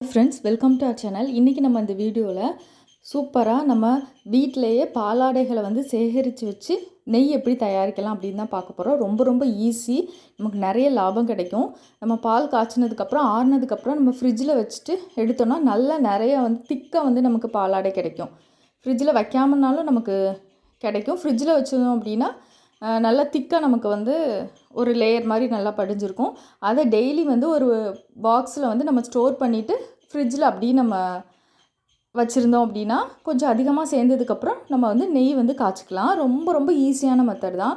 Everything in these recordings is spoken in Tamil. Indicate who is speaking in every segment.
Speaker 1: Friends welcome to our channel இன்றைக்கி நம்ம இந்த வீடியோவில் சூப்பராக நம்ம வீட்டிலையே பாலாடைகளை வந்து சேகரித்து வச்சு நெய் எப்படி தயாரிக்கலாம் அப்படின்னு தான் பார்க்க போகிறோம் ரொம்ப ரொம்ப ஈஸி நமக்கு நிறைய லாபம் கிடைக்கும். நம்ம பால் காய்ச்சினதுக்கப்புறம் ஆறுனதுக்கப்புறம் நம்ம ஃப்ரிட்ஜில் வச்சுட்டு எடுத்தோன்னா நல்லா நிறைய வந்து திக்காக வந்து நமக்கு பாலாடை கிடைக்கும். ஃப்ரிட்ஜில் வைக்காமனாலும் நமக்கு கிடைக்கும். ஃப்ரிட்ஜில் வச்சோம் அப்படின்னா நல்லா திக்காக நமக்கு வந்து ஒரு லேயர் மாதிரி நல்லா படிஞ்சிருக்கும். அதை டெய்லி வந்து ஒரு பாக்ஸில் வந்து நம்ம ஸ்டோர் பண்ணிவிட்டு ஃப்ரிட்ஜில் அப்படியே நம்ம வச்சுருந்தோம் அப்படின்னா கொஞ்சம் அதிகமாக சேர்ந்ததுக்கப்புறம் நம்ம வந்து நெய் வந்து காய்ச்சிக்கலாம். ரொம்ப ரொம்ப ஈஸியான மெத்தட் தான்.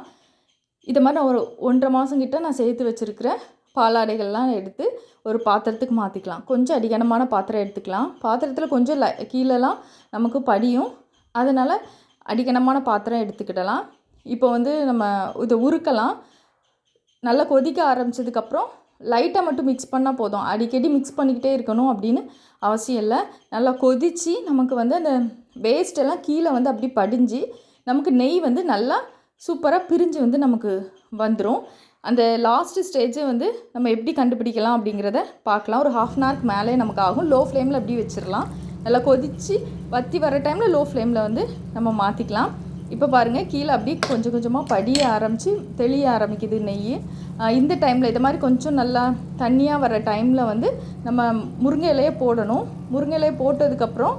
Speaker 1: இது மாதிரி நான் ஒரு ஒன்றரை மாதம் கிட்ட நான் சேர்த்து வச்சுருக்கிற பாலாடைகள்லாம் எடுத்து ஒரு பாத்திரத்துக்கு மாற்றிக்கலாம் கொஞ்சம் அடிகனமான பாத்திரம் எடுத்துக்கலாம். பாத்திரத்தில் கொஞ்சம் ல கீழெலாம் நமக்கு படியும். அதனால் அடிகனமான பாத்திரம் எடுத்துக்கிடலாம். இப்போ வந்து நம்ம இதை உருக்கலாம். நல்லா கொதிக்க ஆரம்பிச்சதுக்கப்புறம் லைட்டாக மட்டும் மிக்ஸ் பண்ணால் போதும். அடிக்கடி மிக்ஸ் பண்ணிக்கிட்டே இருக்கணும் அப்படின்னு அவசியம் இல்லை. நல்லா கொதித்து நமக்கு வந்து அந்த வேஸ்டெல்லாம் கீழே வந்து அப்படி படிஞ்சு நமக்கு நெய் வந்து நல்லா சூப்பராக பிரிஞ்சு வந்து நமக்கு வந்துடும் அந்த லாஸ்ட் ஸ்டேஜை வந்து நம்ம எப்படி கண்டுபிடிக்கலாம் அப்படிங்கிறத பார்க்கலாம். ஒரு ஹாஃப் அன் ஹவருக்கு மேலே நமக்கு ஆகும். லோ ஃப்ளேமில் அப்படி வச்சிடலாம் நல்லா கொதித்து வற்றி வர டைமில் லோ ஃப்ளேமில் வந்து நம்ம மாற்றிக்கலாம் இப்போ பாருங்கள் கீழே அப்படியே கொஞ்சம் கொஞ்சமாக படிய ஆரம்பித்து தெளிய ஆரம்பிக்குது நெய் இந்த டைமில் இது மாதிரி கொஞ்சம் நல்லா தண்ணியாக வர டைமில் வந்து நம்ம முருங்கை இலையை போடணும். முருங்கை இலையை போட்டதுக்கப்புறம்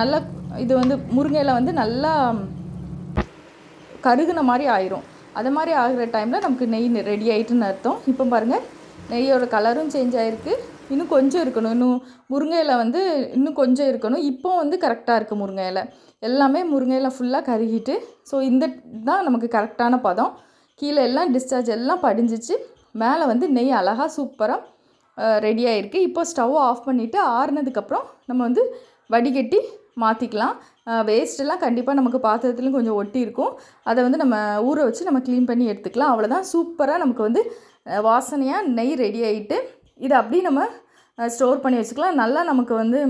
Speaker 1: நல்லா இது வந்து முருங்கை இலை வந்து நல்லா கருகுன மாதிரி ஆயிரும். அது மாதிரி ஆகிற டைமில் நமக்கு நெய் ரெடி ஆகிட்டுன்னு அர்த்தம். இப்போ பாருங்கள் நெய்யோட கலரும் சேஞ்ச் ஆகிருக்கு இன்னும் கொஞ்சம் இருக்கணும். இன்னும் முருங்கை இலை வந்து இன்னும் கொஞ்சம் இருக்கணும். இப்போ வந்து கரெக்டாக இருக்குது முருங்கை இலை. எல்லாமே முருங்கை இலை ஃபுல்லாக கருகிட்டு ஸோ இந்த தான் நமக்கு கரெக்டான பதம். கீழே எல்லாம் டிஸ்சார்ஜ் எல்லாம் படிஞ்சிச்சு. மேலே வந்து நெய் அழகாக சூப்பராக ரெடி ஆகிருக்கு இப்போ ஸ்டவ் ஆஃப் பண்ணிவிட்டு ஆறுனதுக்கப்புறம் நம்ம வந்து வடிகட்டி மாற்றிக்கலாம் வேஸ்ட்டெல்லாம் கண்டிப்பாக நமக்கு பாத்திரத்துலையும் கொஞ்சம் ஒட்டி இருக்கும். அதை வந்து நம்ம ஊற வச்சு நம்ம க்ளீன் பண்ணி எடுத்துக்கலாம். அவ்வளோதான் சூப்பராக நமக்கு வந்து வாசனையாக நெய் ரெடி ஆகிட்டு இதை அப்படியே நம்ம ஸ்டோர் பண்ணி வச்சுக்கலாம். நல்லா நமக்கு வந்து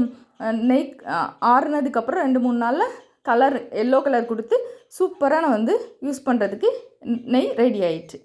Speaker 1: நெய் ஆறுனதுக்கப்புறம் ரெண்டு மூணு நாளில் கலர் எல்லோ கலர் கொடுத்து சூப்பராக நான் வந்து யூஸ் பண்ணுறதுக்கு நெய் ரெடி ஆயிடுச்சு